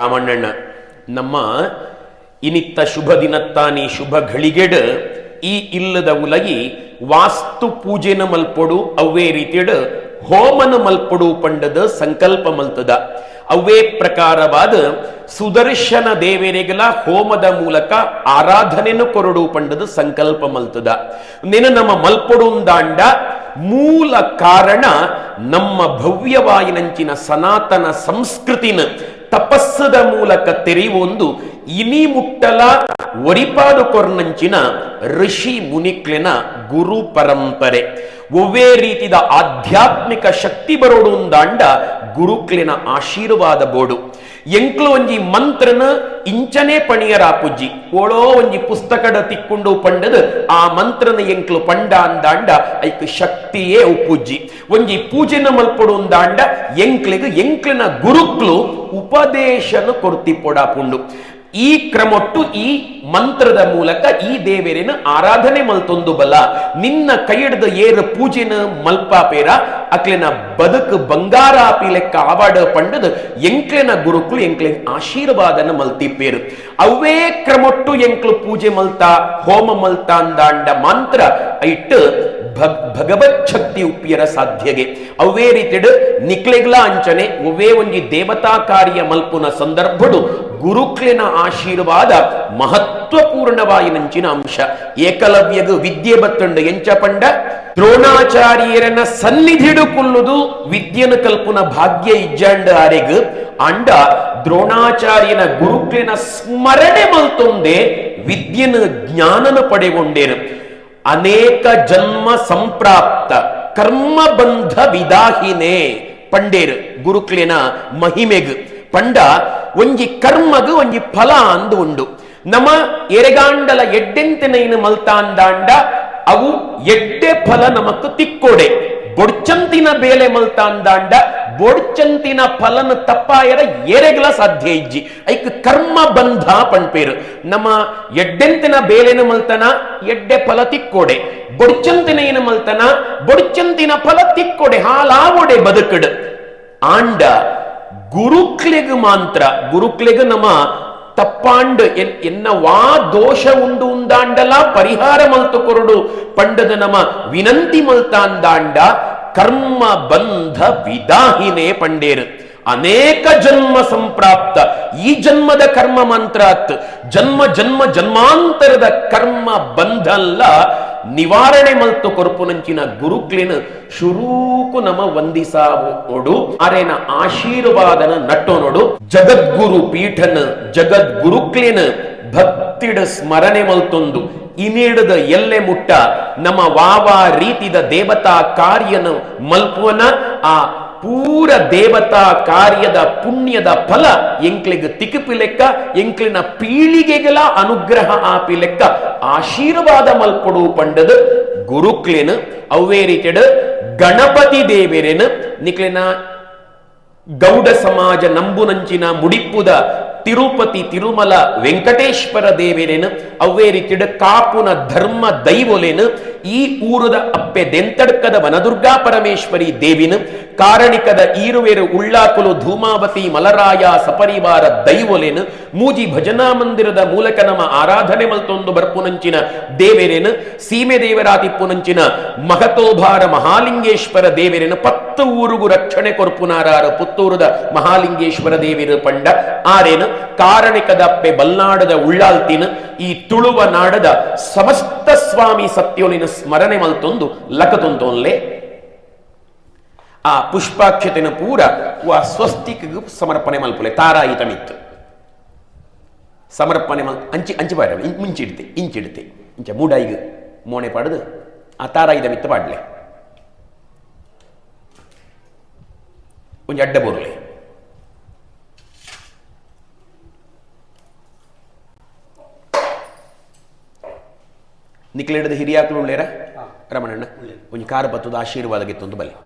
ರಾಮಣ್ಣಣ್ಣ, ನಮ್ಮ ಇನಿತ್ತ ಶುಭ ದಿನತ್ತಾನಿ ಶುಭ ಘಳಿಗೆಡ್, ಈ ಇಲ್ಲದ ಉಲಗಿ ವಾಸ್ತು ಪೂಜೆನ ಮಲ್ಪಡು ಅವೇ ರೀತಿಯಡ್ ಹೋಮನ ಮಲ್ಪಡು ಪಂಡದ ಸಂಕಲ್ಪ ಮಲ್ತದ. ಅವೇ ಪ್ರಕಾರವಾದ ಸುದರ್ಶನ ದೇವರಿಗೆಲ ಹೋಮದ ಮೂಲಕ ಆರಾಧನೆನು ಕೊರಡು ಪಂಡದ ಸಂಕಲ್ಪ ಮಲ್ತದ. ನೆನ ನಮ್ಮ ಮಲ್ಪೊಡುಂದಾಂಡ ಮೂಲ ಕಾರಣ ನಮ್ಮ ಭವ್ಯವಾಯಿನಂಚಿನ ಸನಾತನ ಸಂಸ್ಕೃತಿನ ತಪಸ್ಸದ ಮೂಲಕ ತೆರೆಯುವೊಂದು ಇನಿ ಮುಟ್ಟಲ ಒರಿಪಾಡು ಕೊರ್ನಂಚಿನ ಋಷಿ ಮುನಿಕ್ಲಿನ ಗುರು ಪರಂಪರೆ. ಒವ್ವೇ ರೀತಿದ ಆಧ್ಯಾತ್ಮಿಕ ಶಕ್ತಿ ಬರೋಡು ಅಂದಾಂಡ ಗುರುಕ್ಲೆನ ಆಶೀರ್ವಾದ ಬೋಡು. ಎಂಕ್ಲು ಒಂಜಿ ಮಂತ್ರನ ಇಂಚನೆ ಪಣಿಯರ ಪುಜ್ಜಿ. ಓಳೋ ಒಂಜಿ ಪುಸ್ತಕದ ತಿಕ್ಕೊಂಡು ಪಂಡದ ಆ ಮಂತ್ರನ ಎಂಕ್ಲು ಪಂಡ ಅಂದಾಂಡ ಐಕ್ ಶಕ್ತಿಯೇ ಉಪ್ಪುಜ್ಜಿ ಒಂಜಿ ಪೂಜೆನ ಮಲ್ಪಡು ಅಂದಾಂಡ ಎಂಕ್ಲಿಗೆ ಎಂಕ್ಲಿನ ಗುರುಕ್ಲು ಉಪದೇಶನ ಕೊರ್ತಿ ಪುಂಡು ಈ ಕ್ರಮೊಟ್ಟು ಈ ಮಂತ್ರದ ಮೂಲಕ ಈ ದೇವರಿನ ಆರಾಧನೆ ಮಲ್ತೊಂದು ಬಲ. ನಿನ್ನ ಕೈಯಿಡ್ದ ಏರ ಪೂಜೆನ ಮಲ್ಪಾಪೇರ, ಅಕ್ಲೆನ ಬದುಕು ಬಂಗಾರ ಲೆಕ್ಕ ಆವಾಡ ಪಂಡದ ಎಂಕ್ಲೆನ ಗುರುಕುಲು ಎಂಕ್ಲೆ ಆಶೀರ್ವಾದನ ಮಲ್ತಿಪೇರು ಅವೇ ಕ್ರಮೊಟ್ಟು ಎಂಕ್ಲು ಪೂಜೆ ಮಲ್ತಾ, ಹೋಮ ಮಲ್ತಾ ಅಂದಾಂಡ ಮಂತ್ರ ಇಟ್ಟು ಭಗ್ ಭಗವತ್ ಶಕ್ತಿ ಉಪ್ಪಿಯರ ಸಾಧ್ಯಗೆ. ಅವೇ ರೀತಿಡ್ ನಿಕ್ಲೆಗ್ಲ ಅಂಚನೆ ಒವೇ ಒಂಜಿ ದೇವತಾ ಕಾರ್ಯ ಮಲ್ಪುನ ಸಂದರ್ಭಡು ಗುರುಕ್ಲಿನ ಆಶೀರ್ವಾದ ಮಹತ್ವಪೂರ್ಣವಾಯಿನಂಚಿನ ಅಂಶ. ಏಕಲವ್ಯಗ ವಿದ್ಯೆ ಬತ್ತಂಡ ಎಂಚ ಪಂಡ ದ್ರೋಣಾಚಾರ್ಯರನ ಸನ್ನಿಧಿಡು ಕುಲ್ಲುದು ವಿದ್ಯನ ಕಲ್ಪುನ ಭಾಗ್ಯ ಇಜ್ಜಂಡ ಆರೆಗ್ ಅಂಡ ದ್ರೋಣಾಚಾರ್ಯನ ಗುರುಕ್ಲಿನ ಸ್ಮರಣೆ ಮಲ್ತೊಂದೆ ವಿದ್ಯನ ಜ್ಞಾನನ ಪಡೆಗೊಂಡೇರು. ಅನೇಕ ಜನ್ಮ ಸಂಪ್ರಾಪ್ತ ಕರ್ಮಬಂಧ ವಿದಾಹಿನೇ. ಪಂಡೇರು ಗುರುಕ್ಲಿನ ಮಹಿಮೆಗ್. ಪಂಡ, ಒಂಜಿ ಕರ್ಮಗ್ ಒಂಜಿ ಫಲ ಅಂದು ಉಂಡು. ನಮ ಎರೆಗಾಂಡಲ ಎಡ್ಡೆಂತೆನೈನ ಮಲ್ತಾಂದಾಂಡ ಅವು ಎಡ್ಡೆ ಫಲ ನಮಕ್ ತಿಕ್ಕೋಡೆ. ಬೊಡ್ಚಂತಿನ ಬೇಲೆ ಮಲ್ತಾಂದಾಂಡ ಬೊಡ್ಚಂತಿನ ಫಲನ ತಪ್ಪಾಯರ ಎರೆಗಲ ಸಾಧ್ಯ ಇಜ್ಜಿ. ಐಕ್ ಕರ್ಮ ಬಂಧ ಪಣ್ಪೇರು. ನಮ್ಮ ಎಡ್ಡೆಂತಿನ ಬೇಲೆನ ಮಲ್ತನ, ಎಡ್ಡೆ ಫಲ ತಿಕ್ಕೋಡೆ. ಬೊಡ್ಚಂತಿನ ಏನ ಮಲ್ತನ, ಬೊಡ್ಚಂತಿನ ಫಲ ತಿಕ್ಕೋಡೆ ಹಾಲಾವೊಡೆ ಬದುಕಡ್. ಆಂಡ, ಗುರುಕ್ಲೆಗ್ ಮಾತ್ರ, ಗುರುಕ್ಲೆಗ್ ನಮ ತಪ್ಪಾಂಡ್ ಎನ್ ಎನ್ನ ವಾ ದೋಷ ಉಂಡು ಉಂದಾಂಡಲ ಪರಿಹಾರ ಮಲ್ತು ಕೊರಡು ಪಂಡದ ನಮ ವಿನಂತಿ ಮಲ್ತಾಂದಾಂಡ ಕರ್ಮ ಬಂಧ ವಿದಾಹಿನೇ ಪಂಡೇರ್. ಅನೇಕ ಜನ್ಮ ಸಂಪ್ರಾಪ್ತ. ಈ ಜನ್ಮದ ಕರ್ಮ ಮಂತ್ರಾತ್ ಜನ್ಮ ಜನ್ಮ, ಜನ್ಮಾಂತರದ ಕರ್ಮ ಬಂಧಲ್ಲ ನಿವಾರಣೆ ಮಲ್ತು ಕೊರ್ಪುನಂಚಿನ ಗುರುಕ್ಲಿನ ಶುರೂಕು ನಮ ವಂದಿಸಾವೋಡು ಅರೆನ ಆಶೀರ್ವಾದನ ನಟ್ಟೋನೋಡು. ಜಗದ್ಗುರು ಪೀಠನ, ಜಗದ್ಗುರುಕ್ಲಿನ ಭಕ್ತಿಡ ಸ್ಮರಣೆ ಮಲ್ತೊಂದು. ಇನಿಡದ ಎಲ್ಲೆ ಮುಟ್ಟ ನಮ್ಮ ವಾವಾ ರೀತಿದ ದೇವತಾ ಕಾರ್ಯನ ಮಲ್ಪುವನ, ಆ ಪೂರ ದೇವತಾ ಕಾರ್ಯದ ಪುಣ್ಯದ ಫಲ ಎಂಕ್ಲಿಗೆ ತಿಕುಪಿ ಲೆಕ್ಕ, ಎಂಕ್ಲಿನ ಪೀಳಿಗೆಗಳ ಅನುಗ್ರಹ ಆಪಿ ಲೆಕ್ಕ. ಆಶೀರ್ವಾದ ಮಲ್ಪಡು ಪಂಡದ ಗುರುಕ್ಲಿನ ಅವೇ ರೀತಿಯ ಗಣಪತಿ ದೇವೇರೇನು, ನಿಕ್ಲಿನ ಗೌಡ ಸಮಾಜ ನಂಬುನಂಚಿನ ಮುಡಿಪ್ಪುದ ತಿರುಪತಿ ತಿರುಮಲ ವೆಂಕಟೇಶ್ವರ ದೇವೇರೇನು ಅವೇ ರೀತಿಯ ಕಾಪುನ ಧರ್ಮ ದೈವೊಲೇನು ಈ ಊರದ ಅಪ್ಪೆ ದೆಂತಡ್ಕದ ವನದುರ್ಗಾ ಪರಮೇಶ್ವರಿ ದೇವಿನ ಕಾರಣಿಕದ ಈರುವೆರು ಉಳ್ಳಾಕುಲು ಧೂಮಾವತಿ ಮಲರಾಯ ಸಪರಿವಾರ ದೈವೊಲೇನು ಮೂಜಿ ಭಜನಾ ಮಂದಿರದ ಮೂಲಕ ನಮ್ಮ ಆರಾಧನೆ ಮಲ್ತೊಂದು ಬರ್ಪುನಂಚಿನ ದೇವೇರೇನು ಸೀಮೆ ದೇವರಾತಿಪ್ಪುನಂಚಿನ ಮಹತೋಭಾರ ಮಹಾಲಿಂಗೇಶ್ವರ ದೇವೇರೇನು ಪತ್ತು ಊರುಗು ರಕ್ಷಣೆ ಕೊರ್ಪುನಾರಾರ ಪುತ್ತೂರದ ಮಹಾಲಿಂಗೇಶ್ವರ ದೇವಿರು ಪಂಡ ಆರೇನು ಕಾರಣಿಕದಪ್ಪೆ ಬಲ್ನಾಡದ ಉಳ್ಳಾಲ್ತಿನ ಈ ತುಳುವ ನಾಡದ ಸಮಸ್ತ ಸ್ವಾಮಿ ಸತ್ಯೋನಿನ ಸ್ಮರಣೆ ಮಲ್ತೊಂದು ಲಕತೊಂತೊನ್ಲೆ ಆ ಪುಷ್ಪಾಕ್ಷತೆನ ಪೂರ ವ ಸ್ವಸ್ತಿಕ್ ಸಮರ್ಪಣೆ ಮಲ್ಪುಲೆ. ತಾರಾಯಿತಮಿತ್ತು ಸಮರ್ಪಣೆ ಮಲ್ ಅಂಚಿ ಅಂಚಿ ಬಾರ ಮುಂಚಿಡ್ತೆ, ಇಂಚಿಡ್ತೆ. ಇಂಚ ಮೂಡಾಯಿಗೆ ಮೋಣೆ ಪಾಡದು, ಆ ತಾರಾಯಿದ ಮಿತ್ತ ಪಾಡ್ಲೆ. ಒಂಜಿ ಅಡ್ಡ ಬೋರ್ಲೆ. ನಿಕ್ಲೆಡದ ಹಿರಿಯಾಕ್ಲು ಉಳ್ಳೇರ ರಮಣಣ್ಣ ಒಂಜಿ ಕಾರ ಬತ್ತದ ಆಶೀರ್ವಾದ ಗಿತ್ತೊಂದು ಬಲೆ